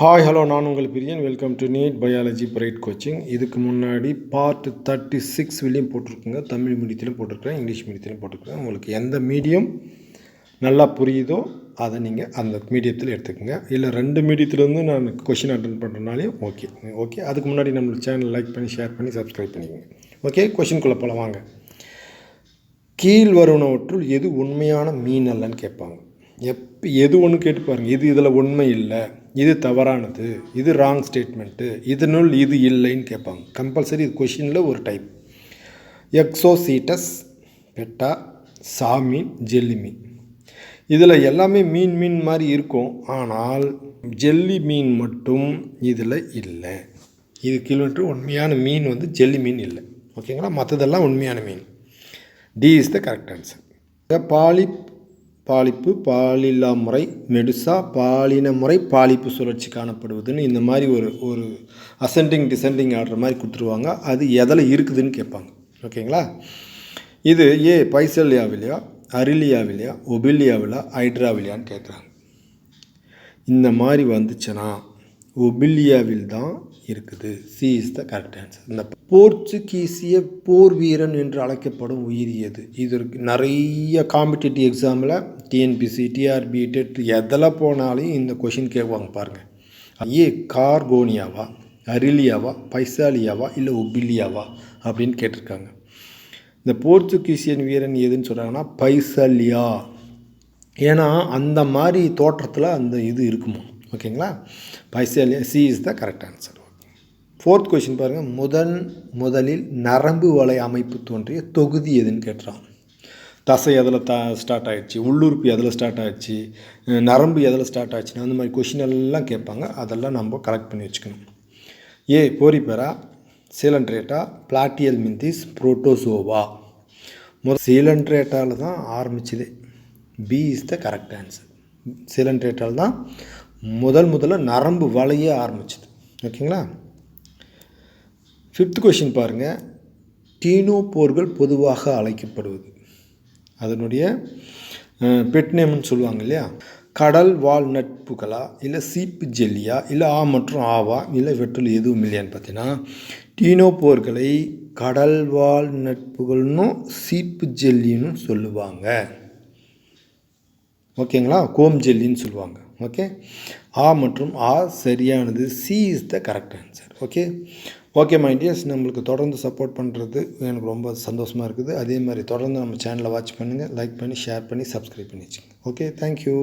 Hi hello நான் உங்கள் Priyan. Welcome to NEET biology bright coaching இதுக்கு முன்னாடி பார்ட் தேர்ட்டி சிக்ஸ் வெளியும் போட்டிருக்குங்க. தமிழ் மீடியத்திலும் போட்டிருக்கிறேன் இங்கிலீஷ் மீடியத்திலும் போட்டிருக்கிறேன். உங்களுக்கு எந்த மீடியம் நல்லா புரியுதோ அதை நீங்கள் அந்த மீடியத்தில் எடுத்துக்கோங்க. இல்லை ரெண்டு மீடியத்துலேருந்து நான் கொஷின் அட்டன் பண்ணுறனாலையும் ஓகே ஓகே அதுக்கு முன்னாடி நம்மளுக்கு சேனல் லைக் பண்ணி ஷேர் பண்ணி சப்ஸ்கிரைப் பண்ணிக்கோங்க. ஓகே கொஷின்குள்ளே போகலாம் வாங்க. கீழ் வருவனவற்றுள் எது உண்மையான மீன் அல்லன்னு கேட்பாங்க. எப் எது ஒன்று கேட்டு பாருங்கள் இது இதில் உண்மை இல்லை? இது தவறானது இது ராங் ஸ்டேட்மெண்ட்டு இதனுள் இது இல்லைன்னு கேட்பாங்க. கம்பல்சரி இது கொஷினில் ஒரு டைப் எக்ஸோசீட்டஸ் பெட்டா சாமீன் ஜெல்லி மீன் இதில் எல்லாமே மீன் மீன் மாதிரி இருக்கும். ஆனால் ஜெல்லி மீன் மட்டும் இதில் இல்லை. இது கிலோமீட்டர் உண்மையான மீன் வந்து ஜெல்லி மீன் இல்லை. ஓகேங்களா மற்றதெல்லாம் உண்மையான மீன். D is the correct answer poly பாலிப்பு பாலில்லா முறை மெடுசா பாலின முறை பாலிப்பு சுழற்சி காணப்படுவதுன்னு இந்த மாதிரி ஒரு ஒரு அசெண்டிங் டிசெண்டிங் ஆடுற மாதிரி கொடுத்துருவாங்க. அது எதில் இருக்குதுன்னு கேட்பாங்க. ஓகேங்களா? இது ஏ பைசல்யாவிலையா அரிலியாவிலையா ஒபிலியாவிலா ஹைட்ராவிலியான்னு கேட்குறாங்க. இந்த மாதிரி வந்துச்சுன்னா ஒபிலியாவில் தான் இருக்குது. C is the correct answer இந்த போர்ச்சுகீசிய போர் வீரன் என்று அழைக்கப்படும் உயிரியது இதற்கு நிறைய காம்படிட்டிவ் எக்ஸாமில் டிஎன்பிசி டிஆர்பி டெட் எதில் போனாலும் இந்த கொஷின் கேட்குவாங்க பாருங்கள் ஏ கார்கோனியாவா அரிலியாவா பைசாலியாவா இல்லை ஒபிலியாவா அப்படின்னு கேட்டிருக்காங்க. இந்த போர்ச்சுகீசியன் வீரன் எதுன்னு சொல்கிறாங்கன்னா பைசாலியா. ஏன்னா அந்த மாதிரி தோற்றத்தில் அந்த இது இருக்குமா? ஓகேங்களா? பைசல் C is the correct answer fourth question பாருங்கள் முதன் முதலில் நரம்பு வலை அமைப்பு தோன்றிய தொகுதி எதுன்னு கேட்டுறான். தசை எதில் த ஸ்டார்ட் ஆகிடுச்சு உள்ளுறுப்பு எதில் ஸ்டார்ட் ஆகிடுச்சு நரம்பு எதில் ஸ்டார்ட் ஆச்சுன்னு அந்த மாதிரி கொஷின் எல்லாம் கேட்பாங்க. அதெல்லாம் நம்ம கலெக்ட் பண்ணி வச்சுக்கணும். A Porifera Coelenterata Platyhelminthes Protozoa? முத சீலண்ட்ரேட்டாவில் தான் ஆரம்பிச்சுது. B is the correct answer சீலண்ட்ரேட்டால் தான் முதல் முதல்ல நரம்பு வளைய ஆரம்பிச்சிது. ஓகேங்களா? ஃபிஃப்த் கொஷின் பாருங்கள் டீனோபோர்கள் பொதுவாக அழைக்கப்படுவது. அதனுடைய பெட் நேம்னு சொல்லுவாங்க இல்லையா? கடல் வால் நட்புகளா? இல்லை சீப்பு ஜெல்லியா? இல்லை ஆ மற்றும் ஆவா? இல்லை வெற்றில் எதுவும் இல்லையான்னு பார்த்தீங்கன்னா டீனோபோர்களை கடல் வால் நட்புகள்னும் சீப்பு ஜெல்லின்னு சொல்லுவாங்க. ஓகேங்களா? கோம் ஜெல்லின்னு சொல்லுவாங்க. ஓகே ஆ மற்றும் ஆ சரியானது C is the correct answer okay okay my dears நம்மளுக்கு தொடர்ந்து சப்போர்ட் பண்ணுறது எனக்கு ரொம்ப சந்தோஷமாக இருக்குது. அதே மாதிரி தொடர்ந்து நம்ம சேனலை வாட்ச் பண்ணுங்கள் லைக் பண்ணி ஷேர் பண்ணி சப்ஸ்கிரைப் பண்ணி வச்சுங்க. Okay thank you